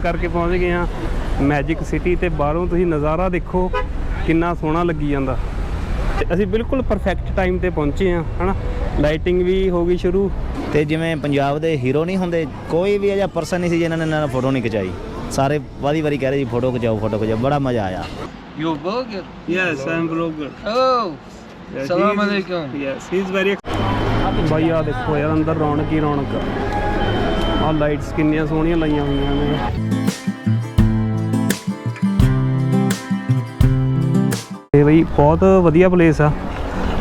ਕਰਕੇ ਪਹੁੰਚ ਗਏ ਆ ਮੈਜਿਕ ਸਿਟੀ ਤੇ ਬਾਹਰੋਂ ਤੁਸੀਂ ਨਜ਼ਾਰਾ ਦੇਖੋ ਕਿੰਨਾ ਸੋਹਣਾ ਲੱਗੀ ਜਾਂਦਾ। ਤੇ ਅਸੀਂ ਬਿਲਕੁਲ ਪਰਫੈਕਟ ਟਾਈਮ ਤੇ ਪਹੁੰਚੇ ਆ ਹਨਾ? ਲਾਈਟਿੰਗ ਵੀ ਹੋ ਗਈ ਸ਼ੁਰੂ। ਤੇ ਜਿਵੇਂ ਪੰਜਾਬ ਦੇ ਹੀਰੋ ਨਹੀਂ ਹੁੰਦੇ ਕੋਈ ਵੀ ਅਜਿਹਾ ਪਰਸਨ ਨਹੀਂ ਸੀ ਜਿਨ੍ਹਾਂ ਨੇ ਨਾਲ ਫੋਟੋ ਨਹੀਂ ਖਿਚਾਈ। ਸਾਰੇ ਵਾਰੀ ਵਾਰੀ ਕਹਿ ਰਹੇ ਜੀ ਫੋਟੋ ਖਿਚਾਓ ਫੋਟੋ ਖਿਚਾਓ। ਬੜਾ ਮਜ਼ਾ ਆਇਆ। You burger? Yes I am blogger Oh, Salam alaikum. Yes he is very ਬਾਈ ਆ ਦੇਖੋ ਯਾਰ ਅੰਦਰ ਰੌਣਕ ਹੀ ਰੌਣਕ ਆ ਲਾਈਟਸ ਕਿੰਨੀਆਂ ਸੋਹਣੀਆਂ ਲਾਈਆਂ ਹੋਈਆਂ ਨੇ। ਇਹ ਬਈ ਬਹੁਤ ਵਧੀਆ ਪਲੇਸ ਆ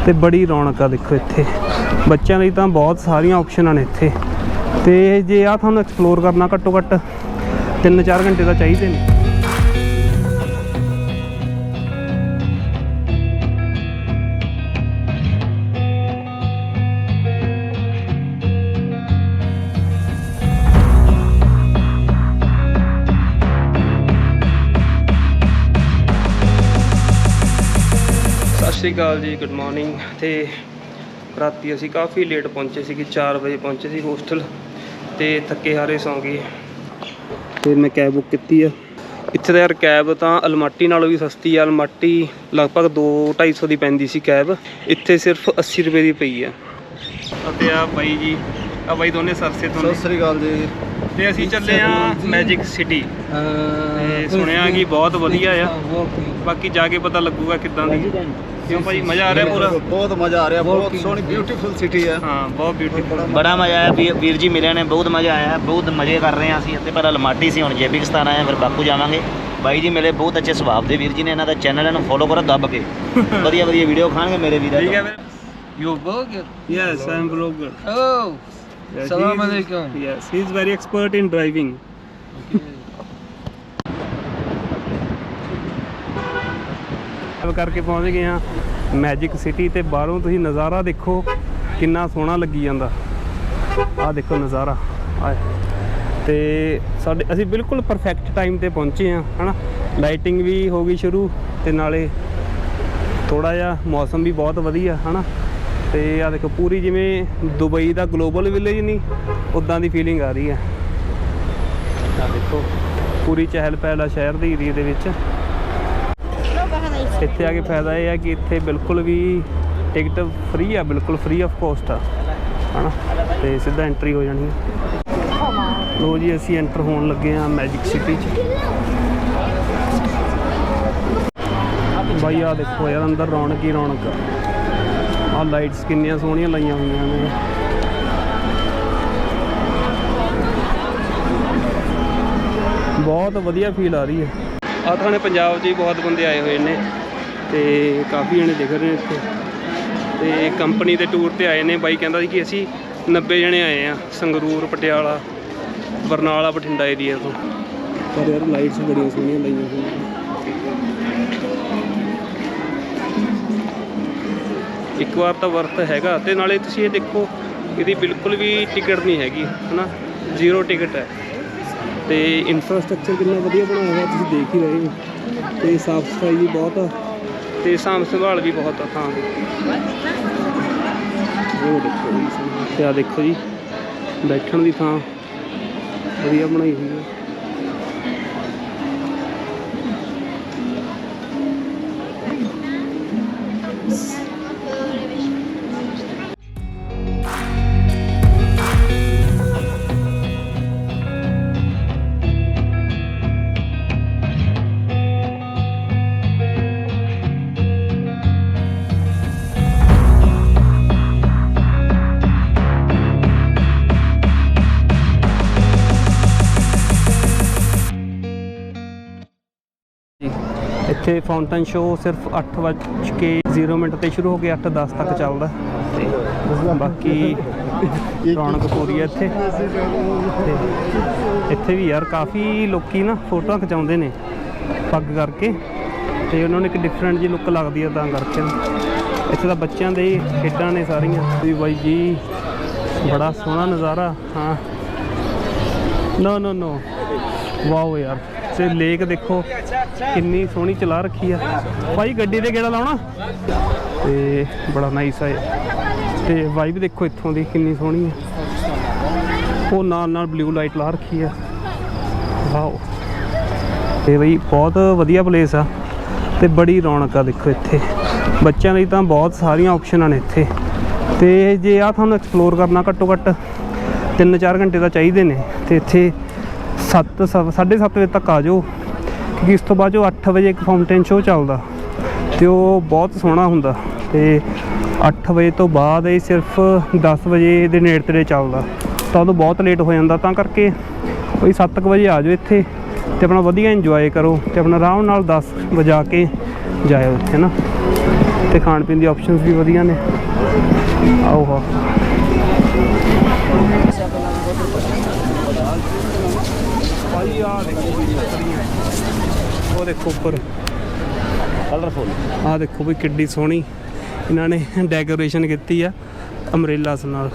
ਤੇ ਬੜੀ ਰੌਣਕ ਆ ਦੇਖੋ ਇੱਥੇ। ਬੱਚਿਆਂ ਲਈ ਤਾਂ ਬਹੁਤ ਸਾਰੀਆਂ ਆਪਸ਼ਨਾਂ ਨੇ ਇੱਥੇ। ਤੇ ਜੇ ਆ ਤੁਹਾਨੂੰ ਐਕਸਪਲੋਰ ਕਰਨਾ ਘੱਟੋ ਘੱਟ 3-4 ਘੰਟੇ ਤਾਂ ਚਾਹੀਦੇ ਨੇ। ਸ਼੍ਰੀ ਅਕਾਲ ਜੀ ਗੁੱਡ ਮਾਰਨਿੰਗ ਤੇ ਰਾਤੀ ਅਸੀਂ ਕਾਫੀ ਲੇਟ ਪਹੁੰਚੇ ਸੀ ਕਿ 4 ਵਜੇ ਪਹੁੰਚੇ ਸੀ ਹੋਸਟਲ ਤੇ ਥੱਕੇ ਹਾਰੇ ਸੌਂ ਗਏ। ਤੇ ਮੈਂ ਕੈਬ ਬੁੱਕ ਕੀਤੀ ਆ। ਇੱਥੇ ਤਾਂ ਯਾਰ ਕੈਬ ਤਾਂ ਅਲਮਾਟੀ ਨਾਲੋਂ ਵੀ ਸਸਤੀ ਆ ਅਲਮਾਟੀ ਲਗਭਗ 2-250 ਦੀ ਪੈਂਦੀ ਸੀ ਕੈਬ ਇੱਥੇ ਸਿਰਫ 80 ਰੁਪਏ ਦੀ ਪਈ ਆ। ਅਤੇ ਆ ਬਾਈ ਜੀ ਆ ਬਾਈ ਦੋਨੇ ਸਰਸੇ ਤੋਂ ਨੇ। ਸ੍ਰੀ ਅਕਾਲ ਜੀ। ਤੇ ਅਸੀਂ ਚੱਲੇ ਆ ਮੈਜਿਕ ਸਿਟੀ ਸੁਣਿਆ ਕਿ ਬਹੁਤ ਵਧੀਆ ਆ। ਬਾਕੀ ਜਾ ਕੇ ਪਤਾ ਲੱਗੂਗਾ ਕਿੱਦਾਂ ਦੀ ਕਿਉਂ ਭਾਈ ਮਜ਼ਾ ਆ ਰਿਹਾ ਪੂਰਾ? ਬਹੁਤ ਮਜ਼ਾ ਆ ਰਿਹਾ ਬਹੁਤ ਸੋਹਣੀ ਬਿਊਟੀਫੁਲ ਸਿਟੀ ਹੈ। ਹਾਂ ਬਹੁਤ ਬਿਊਟੀਫੁਲ ਬੜਾ ਮਜ਼ਾ ਆਇਆ ਵੀਰ- ਵੀਰ ਜੀ ਮਿਲੇ ਨੇ ਬਹੁਤ ਮਜ਼ਾ ਆਇਆ ਬਹੁਤ ਮਜ਼ੇ ਕਰ ਰਹੇ ਹਾਂ ਅਸੀਂ ਇੱਥੇ ਪਹਿਲਾਂ ਲਮਾਟੀ ਸੀ ਹੁਣ ਜੇਬਿਕਸਤਾਨ ਆਏ ਹਾਂ, ਫਿਰ ਬਾਕੂ ਜਾਵਾਂਗੇ। ਬਾਈ ਜੀ ਮਿਲੇ ਬਹੁਤ ਅੱਛੇ ਸੁਭਾਅ ਦੇ ਵੀਰ ਜੀ ਨੇ ਇਹਨਾਂ ਦਾ ਚੈਨਲ ਨੂੰ ਫੋਲੋ ਕਰੋ ਦੱਬ ਕੇ। ਵਧੀਆ ਵਧੀਆ ਵੀਡੀਓ ਖਾਣਗੇ ਮੇਰੇ ਵੀਰ ਠੀਕ ਹੈ ਫਿਰ। You burger? Yes I am blogger Oh, Salam alaikum. Yes he is very expert in driving ਕਰਕੇ ਪਹੁੰਚ ਗਏ ਆ ਮੈਜਿਕ ਸਿਟੀ ਤੇ ਬਾਹਰੋਂ ਤੁਸੀਂ ਨਜ਼ਾਰਾ ਦੇਖੋ, ਕਿੰਨਾ ਸੋਹਣਾ ਲੱਗੀ ਜਾਂਦਾ। ਆਹ ਦੇਖੋ ਨਜ਼ਾਰਾ, ਆਏ। ਤੇ ਸਾਡੇ, ਅਸੀਂ ਬਿਲਕੁਲ ਪਰਫੈਕਟ ਟਾਈਮ ਤੇ ਪਹੁੰਚੇ ਆ ਹਨਾ। ਲਾਈਟਿੰਗ ਵੀ ਹੋ ਗਈ ਸ਼ੁਰੂ ਤੇ ਨਾਲੇ ਥੋੜਾ ਜਿਹਾ ਮੌਸਮ ਵੀ ਬਹੁਤ ਵਧੀਆ, ਹਨਾ। ਤੇ ਆ ਦੇਖੋ, ਪੂਰੀ ਜਿਵੇਂ ਦੁਬਈ ਦਾ ਗਲੋਬਲ ਵਿਲੇਜ ਨਹੀਂ ਉਦਾਂ ਦੀ ਫੀਲਿੰਗ ਆ ਰਹੀ ਹੈ। ਆ ਦੇਖੋ, ਪੂਰੀ ਚਹਿਲ ਪਹਿਲ ਆ ਸ਼ਹਿਰ ਦੇ ਏਰੀਏ ਦੇ ਵਿੱਚ। ਇੱਥੇ ਆ ਕੇ ਫਾਇਦਾ ਇਹ ਆ ਕਿ ਇੱਥੇ ਬਿਲਕੁਲ ਵੀ ਟਿਕਟ ਫ੍ਰੀ ਆ, ਬਿਲਕੁਲ ਫ੍ਰੀ ਆਫ ਕੋਸਟ ਆ, ਹਨਾ? ਤੇ ਸਿੱਧਾ ਐਂਟਰੀ ਹੋ ਜਾਣੀ ਹੈ ਲੋ ਜੀ, ਅਸੀਂ ਐਂਟਰ ਹੋਣ ਲੱਗੇ ਆ ਮੈਜਿਕ ਸਿਟੀ 'ਚ। ਬਾਈ ਆ ਦੇਖੋ ਯਾਰ, ਅੰਦਰ ਰੌਣਕ ਹੀ ਰੌਣਕ ਆ। ਲਾਈਟਸ ਕਿੰਨੀਆਂ ਸੋਹਣੀਆਂ ਲਾਈਆਂ ਹੋਈਆਂ ਨੇ। ਬਹੁਤ ਵਧੀਆ ਫੀਲ ਆ ਰਹੀ ਹੈ ਆ ਤਾਂ ਨੇ ਪੰਜਾਬ 'ਚ ਹੀ ਬਹੁਤ ਬੰਦੇ ਆਏ ਹੋਏ ਨੇ। ਤੇ ਕਾਫੀ ਜਣੇ ਦਿਖ ਰਹੇ ਨੇ ਇੱਥੇ। ਤੇ ਕੰਪਨੀ ਦੇ ਟੂਰ ਤੇ ਆਏ ਨੇ ਬਾਈ ਕਹਿੰਦਾ ਸੀ ਕਿ ਅਸੀਂ 90 ਜਣੇ ਆਏ ਆ ਸੰਗਰੂਰ ਪਟਿਆਲਾ ਬਰਨਾਲਾ ਬਠਿੰਡਾ ਏਰੀਆ ਤੋਂ। ਪਰ ਯਾਰ ਲਾਈਟਸ ਬੜੀਆਂ ਸੋਹਣੀਆਂ ਲਾਈਆਂ ਹੋਈਆਂ ਇੱਕ ਵਾਰ ਤਾਂ ਵਰਤ ਹੈਗਾ ਤੇ ਨਾਲੇ ਤੁਸੀਂ ਇਹ ਦੇਖੋ ਇਹਦੀ ਬਿਲਕੁਲ ਵੀ ਟਿਕਟ ਨਹੀਂ ਹੈਗੀ ਹਨਾ? ਜ਼ੀਰੋ ਟਿਕਟ ਹੈ। ਤੇ ਇਨਫਰਾਸਟ੍ਰਕਚਰ ਕਿੰਨਾ ਵਧੀਆ ਬਣਾਇਆ ਹੋਇਆ ਤੁਸੀਂ ਦੇਖ ਹੀ ਰਹੇ ਹੋ। ਤੇ ਸਾਫ਼ ਸਫ਼ਾਈ ਵੀ ਬਹੁਤ ਆ। ਤੇ ਸਾਂਭ ਸੰਭਾਲ ਵੀ ਬਹੁਤ ਆ ਥਾਂ ਦੀ। ਉਹ ਦੇਖੋ ਜੀ ਤੇ ਆ ਦੇਖੋ ਜੀ, ਬੈਠਣ ਦੀ ਥਾਂ ਵਧੀਆ ਬਣਾਈ ਹੋਈ ਹੈ ਇੱਥੇ ਫਾਊਂਟਨ ਸ਼ੋ ਸਿਰਫ 8:00 ਮਿੰਟ ਤੇ ਸ਼ੁਰੂ ਹੋ ਕੇ 8:10 ਤੱਕ ਚੱਲਦਾ। ਬਾਕੀ ਰੌਣਕ ਪੂਰੀ ਹੈ ਇੱਥੇ। ਇੱਥੇ ਵੀ ਯਾਰ ਕਾਫੀ ਲੋਕੀ ਨਾ ਫੋਟੋਆਂ ਖਿਚਾਉਂਦੇ ਨੇ ਪੱਗ ਕਰਕੇ। ਤੇ ਉਹਨਾਂ ਨੂੰ ਇੱਕ ਡਿਫਰੈਂਟ ਜੀ ਲੁੱਕ ਲੱਗਦੀ ਹੈ ਤਾਂ ਕਰਕੇ। ਇੱਥੇ ਤਾਂ ਬੱਚਿਆਂ ਦੇ ਖੇਡਾਂ ਨੇ ਸਾਰੀਆਂ। ਵੀ ਬਾਈ ਜੀ ਬੜਾ ਸੋਹਣਾ ਨਜ਼ਾਰਾ। ਹਾਂ। ਨੋ ਨੋ ਨੋ ਵਾਓ ਯਾਰ। ਤੇ ਲੇਕ ਦੇਖੋ, ਕਿੰਨੀ ਸੋਹਣੀ ਚਲਾ ਰੱਖੀ ਆ। ਭਾਈ, ਗੱਡੀ ਤੇ ਗੇੜਾ ਲਾਉਣਾ? ਤੇ ਬੜਾ ਨਾਈਸ ਆ ਇਹ। ਤੇ ਵਾਈਬ ਦੇਖੋ ਇੱਥੋਂ ਦੀ, ਕਿੰਨੀ ਸੋਹਣੀ ਆ। ਉਹ ਨਾਲ ਨਾਲ ਬਲੂ ਲਾਈਟ ਲਾ ਰੱਖੀ ਆ। ਵਾਓ। ਇਹ ਬਈ, ਬਹੁਤ ਵਧੀਆ ਪਲੇਸ ਆ। ਤੇ ਬੜੀ ਰੌਣਕ ਆ ਦੇਖੋ ਇੱਥੇ। ਬੱਚਿਆਂ ਲਈ ਤਾਂ ਬਹੁਤ ਸਾਰੀਆਂ ਆਪਸ਼ਨਾਂ ਨੇ ਇੱਥੇ। ਤੇ ਜੇ ਆ ਤੁਹਾਨੂੰ ਐਕਸਪਲੋਰ ਕਰਨਾ ਘੱਟੋ ਘੱਟ 3-4 ਘੰਟੇ ਤਾਂ ਚਾਹੀਦੇ ਨੇ। ਤੇ ਇੱਥੇ 7 7:30 ਵਜੇ ਤੱਕ ਆ ਜਾਓ। ਕਿਉਂਕਿ ਇਸ ਤੋਂ ਬਾਅਦ ਜੋ 8 ਵਜੇ ਇੱਕ ਫਾਊਂਟੇਨ ਸ਼ੋਅ ਚੱਲਦਾ, ਤੇ ਉਹ ਬਹੁਤ ਸੋਹਣਾ ਹੁੰਦਾ। ਤੇ 8 ਵਜੇ ਤੋਂ ਬਾਅਦ ਇਹ ਸਿਰਫ 10 ਵਜੇ ਦੇ ਨੇੜੇ ਤੇੜੇ ਚੱਲਦਾ। ਤਾਂ ਉਦੋਂ ਬਹੁਤ ਲੇਟ ਹੋ ਜਾਂਦਾ, ਤਾਂ ਕਰਕੇ ਕੋਈ 7 ਵਜੇ ਆ ਜਾਓ ਇੱਥੇ, ਤੇ ਆਪਣਾ ਵਧੀਆ ਇੰਜੋਏ ਕਰੋ, ਤੇ ਆਪਣਾ ਆਰਾਮ ਨਾਲ 10 ਵਜਾ ਕੇ ਜਾਇਓ ਹੈ ਨਾ। ਤੇ ਖਾਣ ਪੀਣ ਦੀ ਆਪਸ਼ਨਸ ਵੀ ਵਧੀਆ ਨੇ। ਆਓ ਹਾਂ ਭਾਈ ਆ ਦੇਖੋ ਉਹ ਦੇਖੋ ਉੱਪਰ। ਕਲਰਫੁਲ ਆ ਦੇਖੋ ਵੀ ਕਿੱਡੀ ਸੋਹਣੀ। ਇਹਨਾਂ ਨੇ ਡੈਕੋਰੇਸ਼ਨ ਕੀਤੀ ਆ ਅਮਰੇਲਾਸ ਨਾਲ।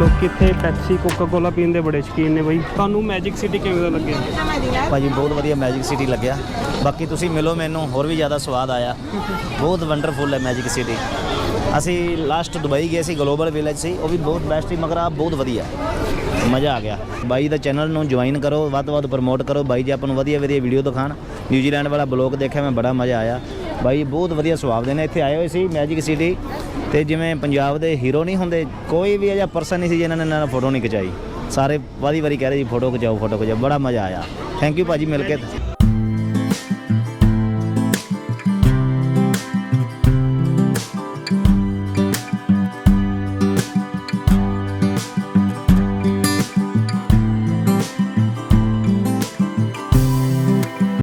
ਲੋਕ ਇੱਥੇ ਪੈਪਸੀ ਕੋਕਾ ਕੋਲਾ ਪੀਣ ਦੇ ਬੜੇ ਸ਼ੌਕੀਨ ਨੇ ਬਾਈ। ਤੁਹਾਨੂੰ ਮੈਜਿਕ ਸਿਟੀ ਕਿਵੇਂ ਦਾ ਲੱਗਿਆ? ਭਾਜੀ, ਬਹੁਤ ਵਧੀਆ ਮੈਜਿਕ ਸਿਟੀ ਲੱਗਿਆ। ਬਾਕੀ ਤੁਸੀਂ ਮਿਲੋ ਮੈਨੂੰ, ਹੋਰ ਵੀ ਜ਼ਿਆਦਾ ਸਵਾਦ ਆਇਆ। ਬਹੁਤ ਵੰਡਰਫੁਲ ਹੈ ਮੈਜਿਕ ਸਿਟੀ ਅਸੀਂ ਲਾਸਟ ਦੁਬਈ ਗਏ ਸੀ ਗਲੋਬਲ ਵਿਲੇਜ ਸੀ, ਉਹ ਵੀ ਬਹੁਤ ਬੈਸਟ ਸੀ, ਮਗਰ ਆ ਬਹੁਤ ਵਧੀਆ। ਮਜ਼ਾ ਆ ਗਿਆ। ਬਾਈ ਦਾ ਚੈਨਲ ਨੂੰ ਜੁਆਇਨ ਕਰੋ, ਵੱਧ ਤੋਂ ਵੱਧ ਪ੍ਰਮੋਟ ਕਰੋ। ਬਾਈ ਜੀ, ਆਪਾਂ ਨੂੰ ਵਧੀਆ ਵਧੀਆ ਵੀਡੀਓ ਦਿਖਾਣ ਨਿਊਜ਼ੀਲੈਂਡ ਵਾਲਾ ਬਲੌਗ ਦੇਖਿਆ, ਮੈਂ ਬੜਾ ਮਜ਼ਾ ਆਇਆ। ਬਾਈ, ਬਹੁਤ ਵਧੀਆ ਸੁਭਾਅ ਦੇ ਨੇ। ਇੱਥੇ ਆਏ ਹੋਏ ਸੀ ਮੈਜਿਕ ਸਿਟੀ ਤੇ ਜਿਵੇਂ ਪੰਜਾਬ ਦੇ ਹੀਰੋ ਨਹੀਂ ਹੁੰਦੇ, ਕੋਈ ਵੀ ਅਜਿਹਾ ਪਰਸਨ ਨਹੀਂ ਸੀ ਜਿਨ੍ਹਾਂ ਨੇ ਇਹਨਾਂ ਨਾਲ ਫੋਟੋ ਨਹੀਂ ਖਿਚਾਈ। ਸਾਰੇ ਵਾਰੀ ਵਾਰੀ ਕਹਿ ਰਹੇ ਜੀ ਫੋਟੋ ਖਿਚਾਓ ਫੋਟੋ ਖਿਚਾਓ। ਬੜਾ ਮਜ਼ਾ ਆਇਆ। ਥੈਂਕ ਯੂ ਭਾਜੀ ਮਿਲ ਕੇ।